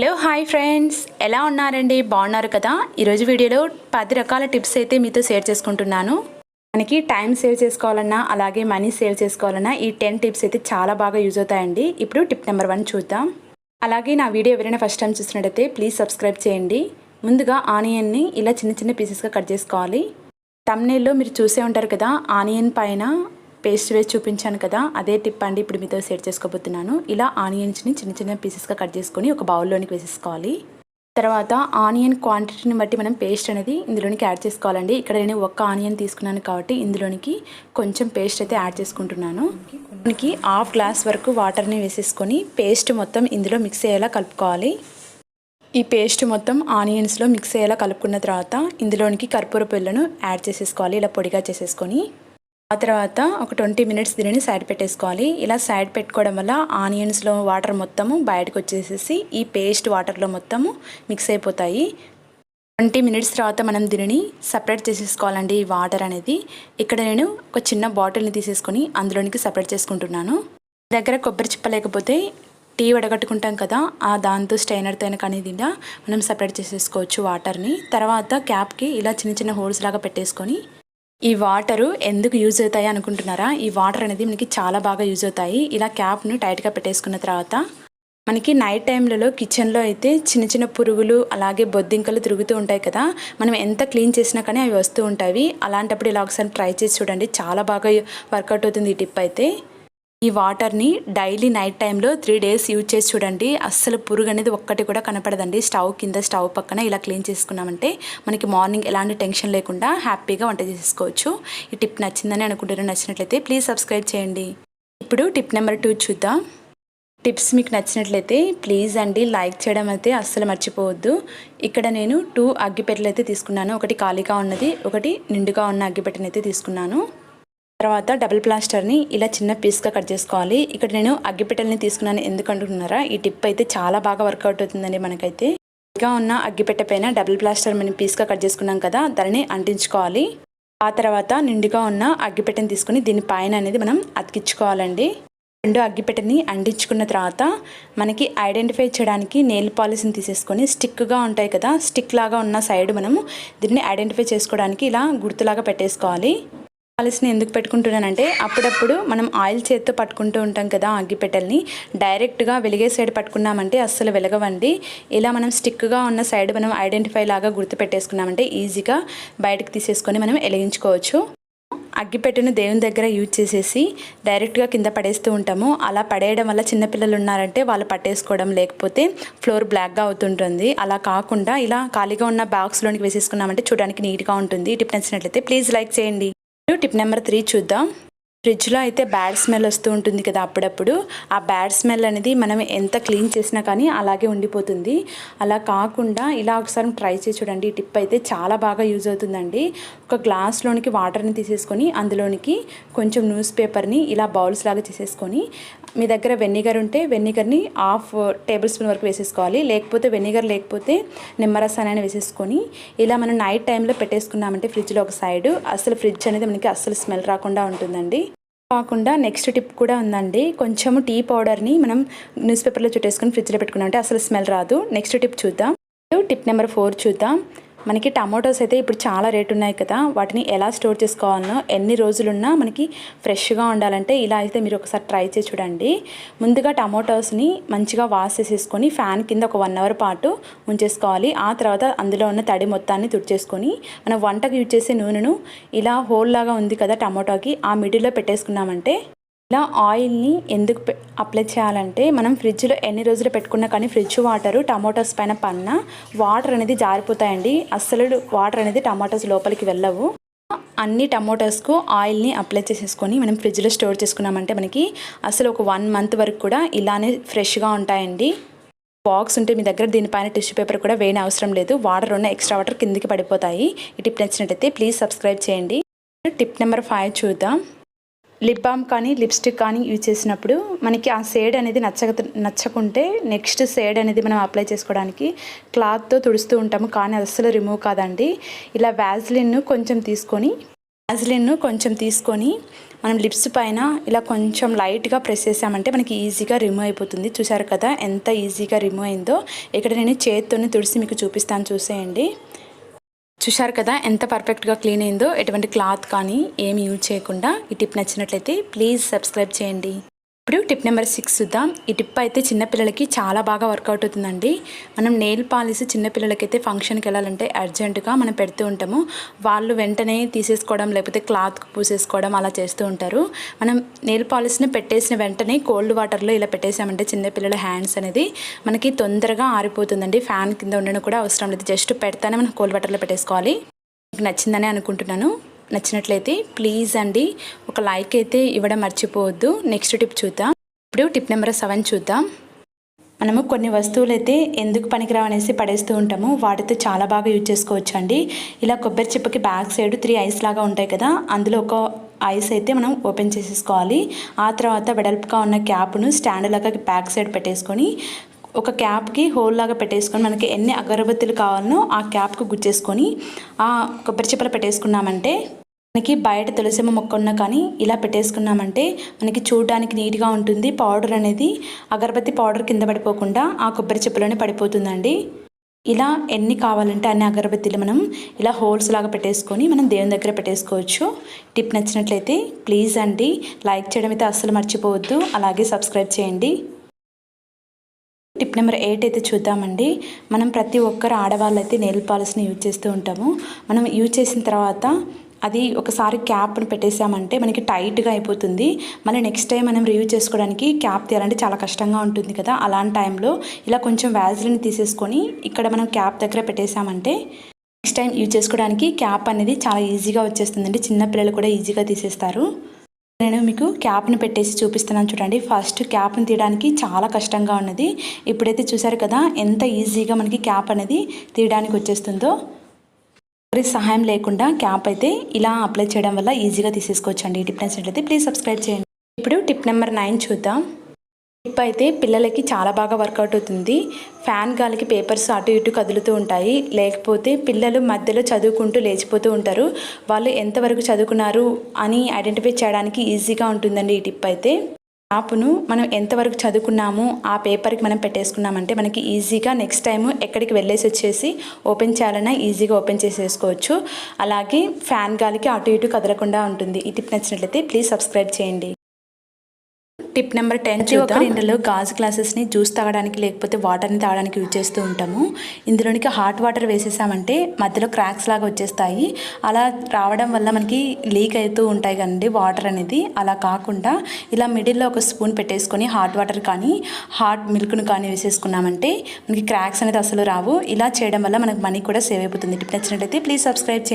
Hello hi friends. ఎలా ఉన్నారండి? బాగున్నారు కదా? ఈరోజు వీడియోలో పది రకాల టిప్స్ అయితే మీతో షేర్ చేసుకుంటున్నాను. మనకి టైం సేవ్ చేసుకోవాలన్నా అలాగే మనీ సేవ్ చేసుకోవాలన్నా ఈ టెన్ టిప్స్ అయితే చాలా బాగా యూజ్ అవుతాయండి. ఇప్పుడు టిప్ నెంబర్ వన్ చూద్దాం. అలాగే నా వీడియో ఎవరైనా ఫస్ట్ టైం చూసినట్టయితే ప్లీజ్ సబ్స్క్రైబ్ చేయండి. ముందుగా ఆనియన్ని ఇలా చిన్న చిన్న పీసెస్గా కట్ చేసుకోవాలి. తమ్నేల్లో మీరు చూసే ఉంటారు కదా ఆనియన్ పైన పేస్ట్ వేసి చూపించాను కదా అదే టిప్ అండి ఇప్పుడు మీతో షేర్ చేసుకోబోతున్నాను. ఇలా ఆనియన్స్ని చిన్న చిన్న పీసెస్గా కట్ చేసుకొని ఒక బౌల్లోనికి వేసేసుకోవాలి. తర్వాత ఆనియన్ క్వాంటిటీని బట్టి మనం పేస్ట్ అనేది ఇందులోనికి యాడ్ చేసుకోవాలండి. ఇక్కడ నేను ఒక్క ఆనియన్ తీసుకున్నాను కాబట్టి ఇందులోనికి కొంచెం పేస్ట్ అయితే యాడ్ చేసుకుంటున్నాను. దీనికి హాఫ్ గ్లాస్ వరకు వాటర్ని వేసేసుకొని పేస్ట్ మొత్తం ఇందులో మిక్స్ అయ్యేలా కలుపుకోవాలి. ఈ పేస్ట్ మొత్తం ఆనియన్స్లో మిక్స్ అయ్యేలా కలుపుకున్న తర్వాత ఇందులోనికి కర్పూర పిల్లను యాడ్ చేసేసుకోవాలి. ఇలా పొడిగా చేసేసుకొని ఆ తర్వాత ఒక ట్వంటీ మినిట్స్ దీనిని సైడ్ పెట్టేసుకోవాలి. ఇలా సైడ్ పెట్టుకోవడం వల్ల ఆనియన్స్లో వాటర్ మొత్తము బయటకు వచ్చేసేసి ఈ పేస్ట్ వాటర్లో మొత్తము మిక్స్ అయిపోతాయి. ట్వంటీ మినిట్స్ తర్వాత మనం దీనిని సపరేట్ చేసేసుకోవాలండి ఈ వాటర్ అనేది. ఇక్కడ నేను ఒక చిన్న బాటిల్ని తీసేసుకొని అందులోనికి సపరేట్ చేసుకుంటున్నాను. దగ్గర కొబ్బరి చిప్ప లేకపోతే టీ వడగట్టుకుంటాం కదా ఆ దాంతో స్టైనర్తో అయిన కానీ దీంట్లో మనం సపరేట్ చేసేసుకోవచ్చు వాటర్ని తర్వాత క్యాప్కి ఇలా చిన్న చిన్న హోల్స్ లాగా పెట్టేసుకొని ఈ వాటరు ఎందుకు యూజ్ అవుతాయి అనుకుంటున్నారా? ఈ వాటర్ అనేది మనకి చాలా బాగా యూజ్ అవుతాయి. ఇలా క్యాప్ను టైట్గా పెట్టేసుకున్న తర్వాత మనకి నైట్ టైంలలో కిచెన్లో అయితే చిన్న చిన్న పురుగులు అలాగే బొద్దింకలు తిరుగుతూ ఉంటాయి కదా. మనం ఎంత క్లీన్ చేసినా కానీ అవి వస్తూ ఉంటాయి. అలాంటప్పుడు ఇలా ఒకసారి ట్రై చేసి చూడండి. చాలా బాగా వర్కౌట్ అవుతుంది ఈ టిప్ అయితే. ఈ వాటర్ని డైలీ నైట్ టైంలో త్రీ డేస్ యూజ్ చేసి చూడండి. అస్సలు పురుగు అనేది ఒక్కటి కూడా కనపడదండి. స్టవ్ కింద స్టవ్ పక్కన ఇలా క్లీన్ చేసుకున్నామంటే మనకి మార్నింగ్ ఎలాంటి టెన్షన్ లేకుండా హ్యాపీగా వంట చేసుకోవచ్చు ఈ టిప్ నచ్చిందని అనుకుంటున్నాను. నచ్చినట్లయితే ప్లీజ్ సబ్స్క్రైబ్ చేయండి. ఇప్పుడు టిప్ నెంబర్ టూ చూద్దాం. టిప్స్ మీకు నచ్చినట్లయితే ప్లీజ్ అండి లైక్ చేయడం అయితే అస్సలు మర్చిపోవద్దు. ఇక్కడ నేను టూ అగ్గిపెట్టెలు అయితే తీసుకున్నాను. ఒకటి ఖాళీగా ఉన్నది ఒకటి నిండుగా ఉన్న అగ్గిపెట్టెని తీసుకున్నాను. తర్వాత డబుల్ ప్లాస్టర్ని ఇలా చిన్న పీస్గా కట్ చేసుకోవాలి. ఇక్కడ నేను అగ్గిపెట్టెల్ని తీసుకున్నాను. ఎందుకు అంటున్నారా ఈ టిప్ అయితే చాలా బాగా వర్కౌట్ అవుతుందండి మనకైతే. ఇంకా ఉన్న అగ్గిపెట్టె పైన డబుల్ ప్లాస్టర్ మనం పీస్గా కట్ చేసుకున్నాం కదా దానిని అంటించుకోవాలి. ఆ తర్వాత నిండుగా ఉన్న అగ్గిపెట్టెని తీసుకుని దీని పైన అనేది మనం అతికించుకోవాలండి. రెండు అగ్గిపెట్టెని అంటించుకున్న తర్వాత మనకి ఐడెంటిఫై చేయడానికి నెయిల్ పాలిష్ని తీసేసుకొని స్టిక్గా ఉంటాయి కదా స్టిక్ లాగా ఉన్న సైడ్ మనము దీన్ని ఐడెంటిఫై చేసుకోవడానికి ఇలా గుర్తులాగా పెట్టేసుకోవాలి. పాలిస్ని ఎందుకు పెట్టుకుంటున్నానంటే అప్పుడప్పుడు మనం ఆయిల్ చేత్తో పట్టుకుంటూ ఉంటాం కదా అగ్గిపెట్టెల్ని డైరెక్ట్గా వెలిగే సైడ్ పట్టుకున్నామంటే అస్సలు వెలగవండి. ఇలా మనం స్టిక్గా ఉన్న సైడ్ మనం ఐడెంటిఫై లాగా గుర్తు పెట్టేసుకున్నామంటే ఈజీగా బయటకు తీసేసుకొని మనం వెలిగించుకోవచ్చు. అగ్గిపెట్టెను దేవుని దగ్గర యూజ్ చేసేసి డైరెక్ట్గా కింద పడేస్తూ ఉంటాము. అలా పడేయడం వల్ల చిన్నపిల్లలు ఉన్నారంటే వాళ్ళు పట్టేసుకోవడం లేకపోతే ఫ్లోర్ బ్లాక్గా అవుతుంటుంది. అలా కాకుండా ఇలా ఖాళీగా ఉన్న బాక్స్లోనికి వేసేసుకున్నామంటే చూడడానికి నీట్గా ఉంటుంది. టిప్ నచ్చినట్లయితే ప్లీజ్ లైక్ చేయండి. టిప్ నెంబర్ త్రీ చూద్దాం. ఫ్రిడ్జ్లో అయితే బ్యాడ్ స్మెల్ వస్తూ ఉంటుంది కదా అప్పుడప్పుడు. ఆ బ్యాడ్ స్మెల్ అనేది మనం ఎంత క్లీన్ చేసినా కానీ అలాగే ఉండిపోతుంది. అలా కాకుండా ఇలా ఒకసారి ట్రై చేసి చూడండి. ఈ టిప్ అయితే చాలా బాగా యూజ్ అవుతుందండి. ఒక గ్లాస్లోనికి వాటర్ని తీసేసుకొని అందులోనికి కొంచెం న్యూస్ పేపర్ని ఇలా బౌల్స్ లాగా చేసేసుకొని మీ దగ్గర వెనిగర్ ఉంటే వెనిగర్ని హాఫ్ టేబుల్ స్పూన్ వరకు వేసేసుకోవాలి. లేకపోతే వెనిగర్ లేకపోతే నిమ్మరసాన్ని వేసేసుకొని ఇలా మనం నైట్ టైంలో పెట్టేసుకున్నామంటే ఫ్రిడ్జ్లో ఒక సైడ్ అసలు ఫ్రిడ్జ్ అనేది మనకి అస్సలు స్మెల్ రాకుండా ఉంటుందండి. కాకుండా నెక్స్ట్ టిప్ కూడా ఉందండి. కొంచెము టీ పౌడర్ని మనం న్యూస్ పేపర్లో చుట్టేసుకొని ఫ్రిడ్జ్లో పెట్టుకున్నామంటే అసలు స్మెల్ రాదు. నెక్స్ట్ టిప్ చూద్దాం. టిప్ నెంబర్ ఫోర్ చూద్దాం. మనకి టమాటోస్ అయితే ఇప్పుడు చాలా రేటు ఉన్నాయి కదా. వాటిని ఎలా స్టోర్ చేసుకోవాలనో ఎన్ని రోజులున్నా మనకి ఫ్రెష్గా ఉండాలంటే ఇలా అయితే మీరు ఒకసారి ట్రై చేసి చూడండి. ముందుగా టమాటోస్ని మంచిగా వాష్ చేసేసుకొని ఫ్యాన్ కింద ఒక వన్ అవర్ పాటు ఉంచేసుకోవాలి. ఆ తర్వాత అందులో ఉన్న తడి మొత్తాన్ని తుడిచేసుకొని మనం వంటకు యూజ్ చేసే నూనెను ఇలా హోల్ లాగా ఉంది కదా టమాటోకి ఆ మిడిల్లో పెట్టేసుకున్నామంటే ఇలా ఆయిల్ని ఎందుకు అప్లై చేయాలంటే మనం ఫ్రిడ్జ్లో ఎన్ని రోజులు పెట్టుకున్నా కానీ ఫ్రిడ్జ్ వాటర్ టమాటోస్ పైన పన్న వాటర్ అనేది జారిపోతాయండి. అస్సలు వాటర్ అనేది టమాటోస్ లోపలికి వెళ్ళవు. అన్ని టమాటోస్కు ఆయిల్ని అప్లై చేసేసుకొని మనం ఫ్రిడ్జ్లో స్టోర్ చేసుకున్నామంటే మనకి అసలు ఒక వన్ మంత్ వరకు కూడా ఇలానే ఫ్రెష్గా ఉంటాయండి. బాక్స్ ఉంటే మీ దగ్గర దీనిపైన టిష్యూ పేపర్ కూడా వేయని అవసరం లేదు. వాటర్ ఉన్న ఎక్స్ట్రా వాటర్ కిందికి పడిపోతాయి. ఈ టిప్ నచ్చినట్టయితే ప్లీజ్ సబ్స్క్రైబ్ చేయండి. టిప్ నెంబర్ ఫైవ్ చూద్దాం. లిప్ బామ్ కానీ లిప్స్టిక్ కానీ యూజ్ చేసినప్పుడు మనకి ఆ షేడ్ అనేది నచ్చక నచ్చకుంటే నెక్స్ట్ షేడ్ అనేది మనం అప్లై చేసుకోవడానికి క్లాత్తో తుడుస్తూ ఉంటాము. కానీ అది అస్సలు రిమూవ్ కాదండి. ఇలా వ్యాజ్లిన్ను కొంచెం తీసుకొని వ్యాజ్లిన్ను కొంచెం తీసుకొని మనం లిప్స్ పైన ఇలా కొంచెం లైట్గా ప్రెస్ చేసామంటే మనకి ఈజీగా రిమూవ్ అయిపోతుంది. చూసారు కదా ఎంత ఈజీగా రిమూవ్ అయిందో. ఇక్కడ నేను చేతితోనే తుడిసి మీకు చూపిస్తాను. చూసేయండి. చూశారు కదా ఎంత పర్ఫెక్ట్గా క్లీన్ అయిందో ఎటువంటి క్లాత్ కానీ ఏమి యూజ్ చేయకుండా ఈ టిప్ నచ్చినట్లయితే ప్లీజ్ సబ్స్క్రైబ్ చేయండి. ఇప్పుడు టిప్ నెంబర్ సిక్స్ చూద్దాం. ఈ టిప్ అయితే చిన్నపిల్లలకి చాలా బాగా వర్కౌట్ అవుతుందండి. మనం నెయిల్ పాలిస్ చిన్నపిల్లలకైతే ఫంక్షన్కి వెళ్ళాలంటే అర్జెంటుగా మనం పెడుతూ ఉంటాము. వాళ్ళు వెంటనే తీసేసుకోవడం లేకపోతే క్లాత్ పూసేసుకోవడం అలా చేస్తూ ఉంటారు. మనం నెయిల్ పాలిష్ని పెట్టేసిన వెంటనే కోల్డ్ వాటర్లో ఇలా పెట్టేసామంటే చిన్నపిల్లల హ్యాండ్స్ అనేది మనకి తొందరగా ఆరిపోతుందండి. ఫ్యాన్ కింద ఉండడం కూడా అవసరం లేదు. జస్ట్ పెడతానే మనం కోల్డ్ వాటర్లో పెట్టేసుకోవాలి. మీకు నచ్చిందని అనుకుంటున్నాను. నచ్చినట్లయితే ప్లీజ్ అండి ఒక లైక్ అయితే ఇవ్వడం మర్చిపోవద్దు. నెక్స్ట్ టిప్ చూద్దాం. ఇప్పుడు టిప్ నెంబర్ సెవెన్ చూద్దాం. మనము కొన్ని వస్తువులు అయితే ఎందుకు పనికిరావనేసి పడేస్తూ ఉంటాము వాటితో చాలా బాగా యూజ్ చేసుకోవచ్చు అండి ఇలా కొబ్బరి చిప్పకి బ్యాక్ సైడ్ త్రీ ఐస్ లాగా ఉంటాయి కదా అందులో ఒక ఐస్ అయితే మనం ఓపెన్ చేసేసుకోవాలి. ఆ తర్వాత వెడల్పుగా ఉన్న క్యాప్ను స్టాండ్ లాగా బ్యాక్ సైడ్ పెట్టేసుకొని ఒక క్యాప్కి హోల్ లాగా పెట్టేసుకొని మనకి ఎన్ని అగరబత్తులు కావాలనో ఆ క్యాప్కి గుచ్చేసుకొని ఆ కొబ్బరి చిప్పలు పెట్టేసుకున్నామంటే మనకి బయట తులసిమ్మ మొక్క ఉన్నా కానీ ఇలా పెట్టేసుకున్నామంటే మనకి చూడడానికి నీట్గా ఉంటుంది. పౌడర్ అనేది అగరబత్తి పౌడర్ కింద పడిపోకుండా ఆ కొబ్బరి చెప్పులోనే పడిపోతుందండి. ఇలా ఎన్ని కావాలంటే అన్ని అగరబత్తీలు మనం ఇలా హోల్స్ లాగా పెట్టేసుకొని మనం దేవుని దగ్గర పెట్టేసుకోవచ్చు. టిప్ నచ్చినట్లయితే ప్లీజ్ అండి లైక్ చేయడం అయితే అస్సలు మర్చిపోవద్దు. అలాగే సబ్స్క్రైబ్ చేయండి. టిప్ నెంబర్ ఎయిట్ అయితే చూద్దామండి. మనం ప్రతి ఒక్కరు ఆడవాళ్ళు అయితే నెయిల్ పాలిష్ని యూజ్ చేస్తూ ఉంటాము. మనం యూజ్ చేసిన తర్వాత అది ఒకసారి క్యాప్ని పెట్టేసామంటే మనకి టైట్గా అయిపోతుంది. మళ్ళీ నెక్స్ట్ టైం మనం రివ్యూ చేసుకోవడానికి క్యాప్ తీయాలంటే చాలా కష్టంగా ఉంటుంది కదా. అలాంటి టైంలో ఇలా కొంచెం వ్యాజిలిన్ తీసేసుకొని ఇక్కడ మనం క్యాప్ దగ్గర పెట్టేసామంటే నెక్స్ట్ టైం యూజ్ చేసుకోవడానికి క్యాప్ అనేది చాలా ఈజీగా వచ్చేస్తుందండి. చిన్న పిల్లలు కూడా ఈజీగా తీసేస్తారు. నేను మీకు క్యాప్ని పెట్టేసి చూపిస్తున్నాను చూడండి. ఫస్ట్ క్యాప్ని తీయడానికి చాలా కష్టంగా ఉన్నది. ఇప్పుడైతే చూసారు కదా ఎంత ఈజీగా మనకి క్యాప్ అనేది తీయడానికి వచ్చేస్తుందో. ఎవరి సహాయం లేకుండా క్యాప్ అయితే ఇలా అప్లై చేయడం వల్ల ఈజీగా తీసేసుకోవచ్చు అండి టిప్ నచ్చినట్లయితే ప్లీజ్ సబ్స్క్రైబ్ చేయండి. ఇప్పుడు టిప్ నెంబర్ నైన్ చూద్దాం. టిప్ అయితే పిల్లలకి చాలా బాగా వర్కౌట్ అవుతుంది. ఫ్యాన్ గాలికి పేపర్స్ అటు ఇటు కదులుతూ ఉంటాయి. లేకపోతే పిల్లలు మధ్యలో చదువుకుంటూ లేచిపోతూ ఉంటారు. వాళ్ళు ఎంతవరకు చదువుకున్నారు అని ఐడెంటిఫై చేయడానికి ఈజీగా ఉంటుందండి ఈ టిప్ అయితే. యాప్ను మనం ఎంతవరకు చదువుకున్నాము ఆ పేపర్కి మనం పెట్టేసుకున్నామంటే మనకి ఈజీగా నెక్స్ట్ టైం ఎక్కడికి వెళ్ళేసి వచ్చేసి ఓపెన్ చేయాలన్నా ఈజీగా ఓపెన్ చేసేసుకోవచ్చు. అలాగే ఫ్యాన్ గాలికి అటు ఇటు కదలకుండా ఉంటుంది. ఈ టిప్ నచ్చినట్లయితే ప్లీజ్ సబ్స్క్రైబ్ చేయండి. టిప్ నెంబర్ టెన్ చూద్దాం. ఇందులో గాజు గ్లాసెస్ని జ్యూస్ తాగడానికి లేకపోతే వాటర్ని తాగడానికి యూజ్ చేస్తూ ఉంటాము. ఇందులోనికి హాట్ వాటర్ వేసేసామంటే మధ్యలో క్రాక్స్ లాగా వచ్చేస్తాయి. అలా రావడం వల్ల మనకి లీక్ అవుతూ ఉంటాయి కదండి వాటర్ అనేది. అలా కాకుండా ఇలా మిడిల్లో ఒక స్పూన్ పెట్టేసుకొని హాట్ వాటర్ కానీ హాట్ మిల్క్ను కానీ వేసేసుకున్నామంటే మనకి క్రాక్స్ అనేది అసలు రావు. ఇలా చేయడం వల్ల మనకి మనీ కూడా సేవ్ అయిపోతుంది. టిప్ నచ్చినట్లయితే ప్లీజ్ సబ్స్క్రైబ్ చేయండి.